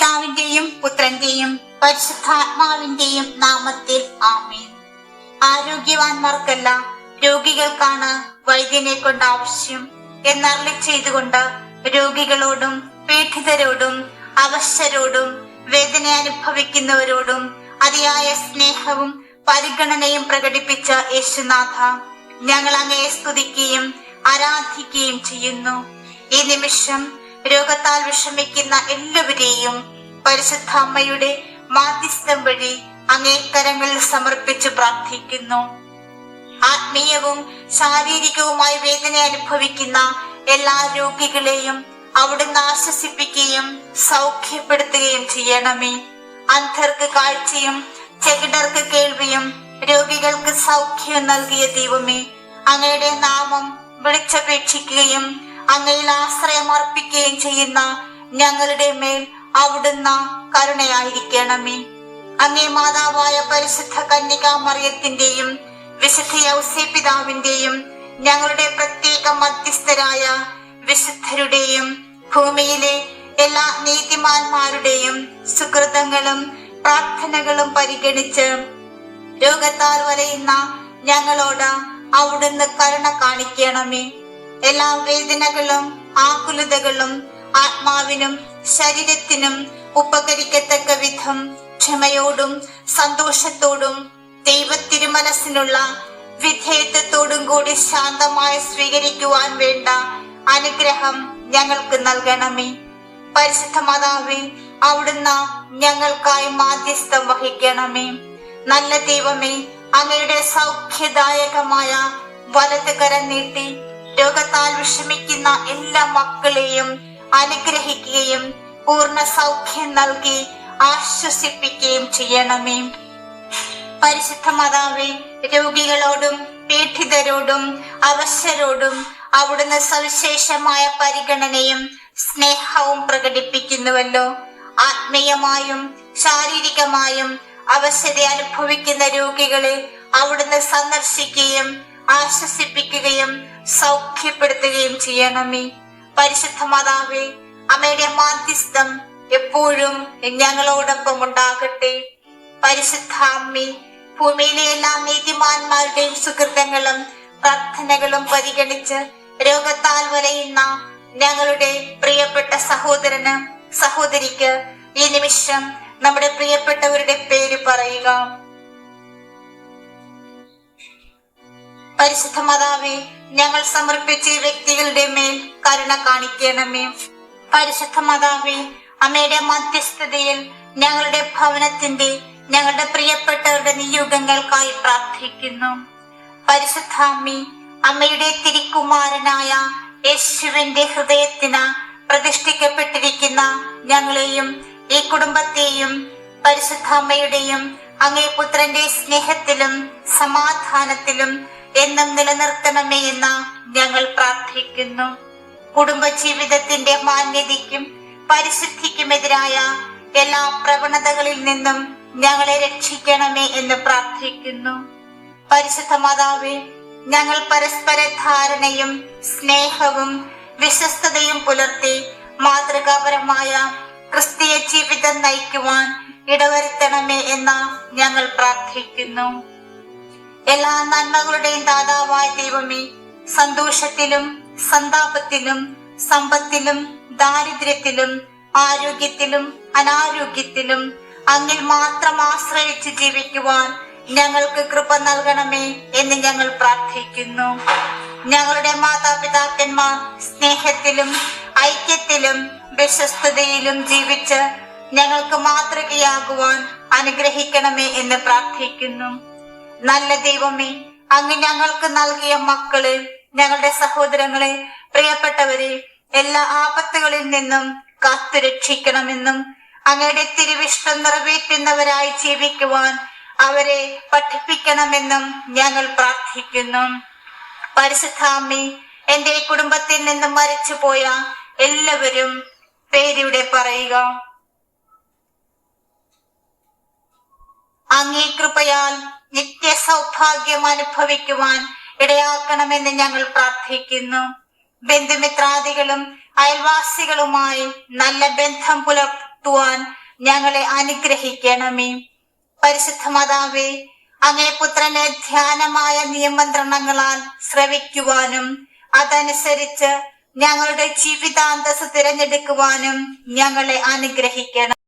പിതാവിന്റെയും പുത്രന്റെയും പരിശുദ്ധാത്മാവിന്റെയും നാമത്തിൽ ആമേൻ. ആരോഗ്യവാന്മാർക്കല്ല രോഗികൾക്കാണ് വൈദ്യനെ കൊണ്ട് ആവശ്യം എന്നർളി ചെയ്തുകൊണ്ട് രോഗികളോടും പീഡിതരോടും അവശരോടും വേദന അനുഭവിക്കുന്നവരോടും അതിയായ സ്നേഹവും പരിഗണനയും പ്രകടിപ്പിച്ച യേശുനാഥ ഞങ്ങൾ അങ്ങയെ സ്തുതിക്കുകയും ആരാധിക്കുകയും ചെയ്യുന്നു. ഈ നിമിഷം രോഗത്താൽ വിഷമിക്കുന്ന എല്ലാവരെയും പരിശുദ്ധ അമ്മയുടെ മാധ്യസ്ഥം വഴി അങ്ങേക്കരങ്ങളിൽ സമർപ്പിച്ച് പ്രാർത്ഥിക്കുന്നു. ആത്മീയവും ശാരീരികവുമായി വേദന അനുഭവിക്കുന്ന എല്ലാ രോഗികളെയും അവിടുന്ന് ആശ്വസിപ്പിക്കുകയും സൗഖ്യപ്പെടുത്തുകയും ചെയ്യണമേ. അന്ധർക്ക് കാഴ്ചയും ചെകിടർക്ക് കേൾവിയും രോഗികൾക്ക് സൗഖ്യം നൽകിയ ദൈവമേ അങ്ങയുടെ നാമം വിളിച്ചപേക്ഷിക്കുകയും അങ്ങയിൽ ആശ്രയം അർപ്പിക്കുകയും ചെയ്യുന്ന ഞങ്ങളുടെ മേൽ അവിടുന്ന കരുണയായിരിക്കണമേ. അങ്ങേ മാതാവായ പരിശുദ്ധ കന്യകാമറിയത്തിന്റെയും വിശുദ്ധ യൗസേ പിതാവിന്റെയും ഞങ്ങളുടെ പ്രത്യേക മധ്യസ്ഥരായ വിശുദ്ധരുടെയും ഭൂമിയിലെ എല്ലാ നീതിമാന്മാരുടെയും സുഹൃതങ്ങളും പ്രാർത്ഥനകളും പരിഗണിച്ച് രോഗത്താൽ വലയുന്ന ഞങ്ങളോട് അവിടുന്ന് കരുണ കാണിക്കണമേ. എല്ലാ വേദനകളും ആകുലതകളും ആത്മാവിനും ശരീരത്തിനും ഉപകരിക്കത്തക്ക വിധം ക്ഷമയോടും സന്തോഷത്തോടും ദൈവത്തിരുമനസ്സിനുള്ള വിധേയത്വത്തോടും കൂടി ശാന്തമായി സ്വീകരിക്കുവാൻ വേണ്ട അനുഗ്രഹം ഞങ്ങൾക്ക് നൽകണമേ. പരിശുദ്ധ മാതാവേ അവിടുന്ന് ഞങ്ങൾക്കായി മാധ്യസ്ഥം വഹിക്കണമേ. നല്ല ദൈവമേ അങ്ങയുടെ സൗഖ്യദായകമായ വലത് കരം നീട്ടി രോഗത്താൽ വിഷമിക്കുന്ന എല്ലാ മക്കളെയും അനുഗ്രഹിക്കുകയും പൂർണ സൗഖ്യം നൽകി ആശ്വസിപ്പിക്കുകയും ചെയ്യണമേ. പരിശുദ്ധ മാതാവേ രോഗികളോടും പീഡിതരോടും അവശരോടും അവിടുന്ന് സവിശേഷമായ പരിഗണനയും സ്നേഹവും പ്രകടിപ്പിക്കുന്നുവല്ലോ. ആത്മീയമായും ശാരീരികമായും അവശത അനുഭവിക്കുന്ന രോഗികളെ അവിടുന്ന് സന്ദർശിക്കുകയും ആശ്വസിപ്പിക്കുകയും സൗഖ്യപ്പെടുത്തുകയും ചെയ്യണമേ. പരിശുദ്ധ മാതാവേ അമ്മയുടെ മാധ്യസ്ഥം എപ്പോഴും ഞങ്ങളോടൊപ്പം ഉണ്ടാകട്ടെ. പരിശുദ്ധ അമ്മി ഭൂമിയിലെ എല്ലാ നീതിമാന്മാരുടെയും സുഹൃത്തങ്ങളും പ്രാർത്ഥനകളും പരിഗണിച്ച് രോഗത്താൽ വലയുന്ന ഞങ്ങളുടെ പ്രിയപ്പെട്ട സഹോദരന് സഹോദരിക്ക് ഈ നിമിഷം നമ്മുടെ പ്രിയപ്പെട്ടവരുടെ പേര് പറയുക. പരിശുദ്ധ മാതാവേ ഞങ്ങൾ സമർപ്പിച്ച വ്യക്തികളുടെ മേൽ കരുണ കാണിക്കണമേ. പരിശുദ്ധ മാതാവേ അമ്മയുടെ മധ്യസ്ഥതയിൽ ഞങ്ങളുടെ ഭവനത്തിന്റെ ഞങ്ങളുടെ പ്രിയപ്പെട്ടവരുടെ നിയോഗങ്ങൾക്കായി പ്രാർത്ഥിക്കുന്നു. പരിശുദ്ധ അമ്മി അമ്മയുടെ തിരിക്കുമാരനായ യേശുവിന്റെ ഹൃദയത്തിന് പ്രതിഷ്ഠിക്കപ്പെട്ടിരിക്കുന്ന ഞങ്ങളെയും ഈ കുടുംബത്തെയും പരിശുദ്ധ അമ്മയുടെയും അങ്ങേ പുത്രന്റെ സ്നേഹത്തിലും സമാധാനത്തിലും എന്നും നിലനിർത്തണമേ എന്ന് ഞങ്ങൾ പ്രാർത്ഥിക്കുന്നു. കുടുംബജീവിതത്തിന്റെ മാന്യതയ്ക്കും പരിശുദ്ധിക്കുമെതിരായ എല്ലാ പ്രവണതകളിൽ നിന്നും ഞങ്ങളെ രക്ഷിക്കണമേ എന്ന് പ്രാർത്ഥിക്കുന്നു. പരിശുദ്ധ മാതാവേ ഞങ്ങൾ പരസ്പര ധാരണയും സ്നേഹവും വിശ്വസ്തതയും പുലർത്തി മാതൃകാപരമായ ക്രിസ്തീയ ജീവിതം നയിക്കുവാൻ ഇടവരുത്തണമേ എന്ന് ഞങ്ങൾ പ്രാർത്ഥിക്കുന്നു. എല്ലാ നന്മകളുടെയും ദാതാവായ ദൈവമേ സന്തോഷത്തിലും സന്താപത്തിലും സമ്പത്തിലും ദാരിദ്ര്യത്തിലും ആരോഗ്യത്തിലും അനാരോഗ്യത്തിലും അങ്ങിൽ മാത്രം ആശ്രയിച്ച് ജീവിക്കുവാൻ ഞങ്ങൾക്ക് കൃപ നൽകണമേ എന്ന് ഞങ്ങൾ പ്രാർത്ഥിക്കുന്നു. ഞങ്ങളുടെ മാതാപിതാക്കന്മാർ സ്നേഹത്തിലും ഐക്യത്തിലും വിശ്വസ്തതയിലും ജീവിച്ച് ഞങ്ങൾക്ക് മാതൃകയാകുവാൻ അനുഗ്രഹിക്കണമേ എന്ന് പ്രാർത്ഥിക്കുന്നു. നല്ല ദൈവമേ അങ്ങ് ഞങ്ങൾക്ക് നൽകിയ മക്കളെ ഞങ്ങളുടെ സഹോദരങ്ങളെ പ്രിയപ്പെട്ടവരെ എല്ലാ ആപത്തുകളിൽ നിന്നും കാത്തു രക്ഷിക്കണമെന്നും അങ്ങയുടെ തിരുവിഷ്ടം നിറവേറ്റുന്നവരായി ജീവിക്കുവാൻ അവരെ പഠിപ്പിക്കണമെന്നും ഞങ്ങൾ പ്രാർത്ഥിക്കുന്നു. പരിശുദ്ധാമി എന്റെ കുടുംബത്തിൽ നിന്നും മരിച്ചുപോയ എല്ലാവരും പേരിവിടെ പറയുക. അങ്ങേ കൃപയാൽ നിത്യ സൗഭാഗ്യം അനുഭവിക്കുവാൻ ഇടയാക്കണമെന്ന് ഞങ്ങൾ പ്രാർത്ഥിക്കുന്നു. ബന്ധുമിത്രാദികളും അയൽവാസികളുമായി നല്ല ബന്ധം പുലർത്തുവാൻ ഞങ്ങളെ അനുഗ്രഹിക്കണമേ. പരിശുദ്ധ മാതാവേ അങ്ങേ പുത്രനെ ധ്യാനമായ നിയമന്ത്രണങ്ങളാൽ ശ്രവിക്കുവാനും അതനുസരിച്ച് ഞങ്ങളുടെ ജീവിതാന്തസ് തിരഞ്ഞെടുക്കുവാനും ഞങ്ങളെ അനുഗ്രഹിക്കണം.